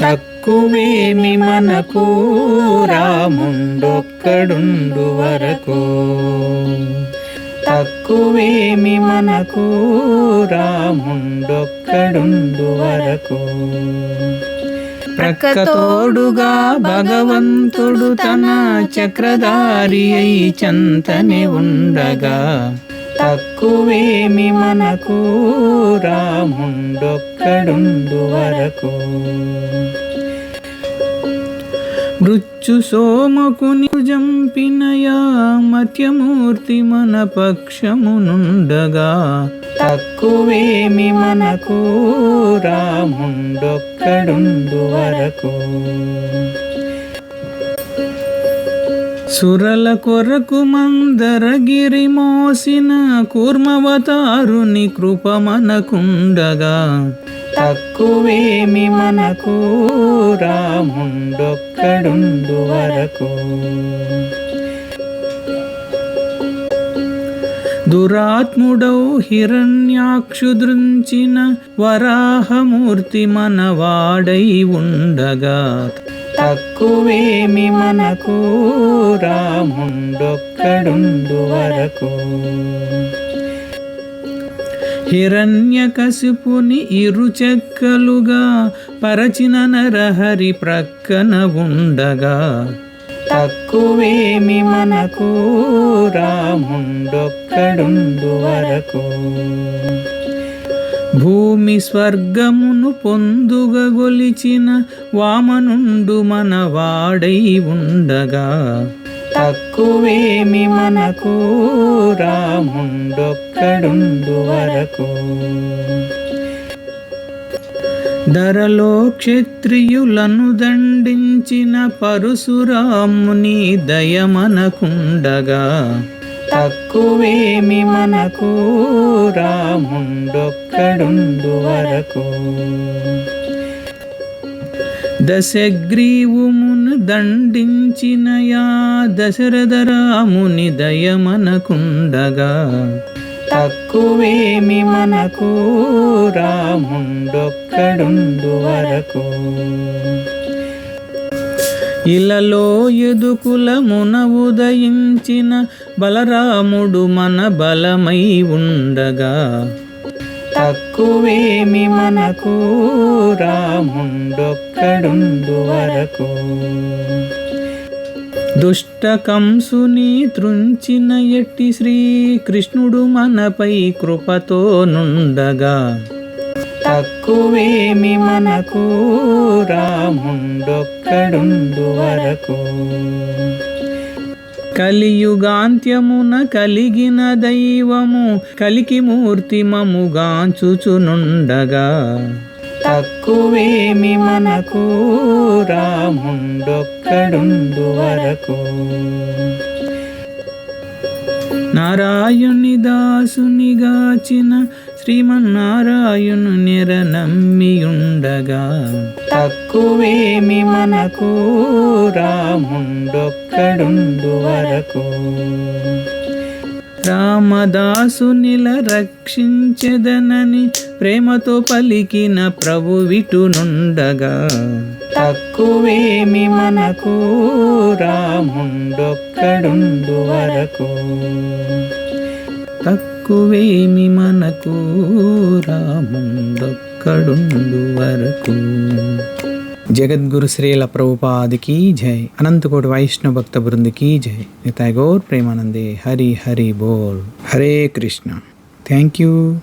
తక్కువేమి మనకు? రాముండొక్కడుండు వరకు. తక్కువేమి మనకు? రాముండొక్కడుండు వరకు. ప్రక్కతోడుగా భగవంతుడు తన చక్రధారి అయి చంతనే ఉండగా తక్కువేమి మనకు? రాముండొక్కడుండు వరకు. మృత్యు సోమకుని జంపినయా మత్యమూర్తి మన పక్షమునుండగా. తక్కువేమి మనకు? రాముండొక్కడుండు వరకు. సురల కొరకు మందరగిరి మోసిన కూర్మవతారుని కృప మనకుండగా. తక్కువేమి మనకు రాముండొక్కడుండు వరకు. దురాత్ముడౌ హిరణ్యాక్షుదృంచిన వరాహమూర్తి మనవాడై ఉండగా. తక్కువేమి మనకు? రాముండొక్కడుండు వరకు. హిరణ్యకశిపుని ఇరు చెక్కలుగా పరచిన నరహరి ప్రక్కన ఉండగా. తక్కువేమి మనకు? రాముండొక్కడుండు వరకు. భూమి స్వర్గమును పొందుగ గొలిచిన వామనుండు మన వాడై ఉండగా. తక్కువేమి మనకు రాముండొక్కడుండు వరకు. ధరలో క్షత్రియులను దండించిన పరశురాముని దయమనకుండగా తక్కువేమి మనకు? రాముండొక్కడుండు వరకు. దశగ్రీవుమును దండించిన యా దశరథ రాముని దయమనకుండగా తక్కువేమి మనకు? రాముండొక్కడుండు వరకు. ఇలలో ఎదుకులమున ఉదయించిన బలరాముడు మన బలమై ఉండగా. తక్కువేమి మనకు రాముండొక్కడుండు వరకు. దుష్ట కంసుని త్రుంచిన ఎట్టి శ్రీకృష్ణుడు మనపై కృపతో నుండగా. తక్కువేమి మనకు రాముండొక్కడుండు వరకు. కలియుగాంత్యమున కలిగిన దైవము కలికి మూర్తి మముగాంచుచునుండగా. తక్కువేమి మనకు రాముండొక్కడుండు వరకు. నారాయణి దాసుని గాచిన శ్రీమన్నారాయణు నిర నమ్మియుండగా. తక్కువేమి మనకు రాముండొక్కడుండు వరకు. రామదాసునిల రక్షించెదనని ప్రేమతో పలికిన ప్రభు విటునుండగా. తక్కువేమి మనకు రాముండొక్కడుండు వరకు. తక్కువేమి మనకు రాముండొక్కడుండు వరకు. జగద్గురు శ్రీల ప్రభుపాదికి జై. అనంతకోటి వైష్ణవ భక్త బృందికి జై. నితాయ్ గౌర్ ప్రేమానందే హరి హరి బోల్. హరే కృష్ణ. Thank you.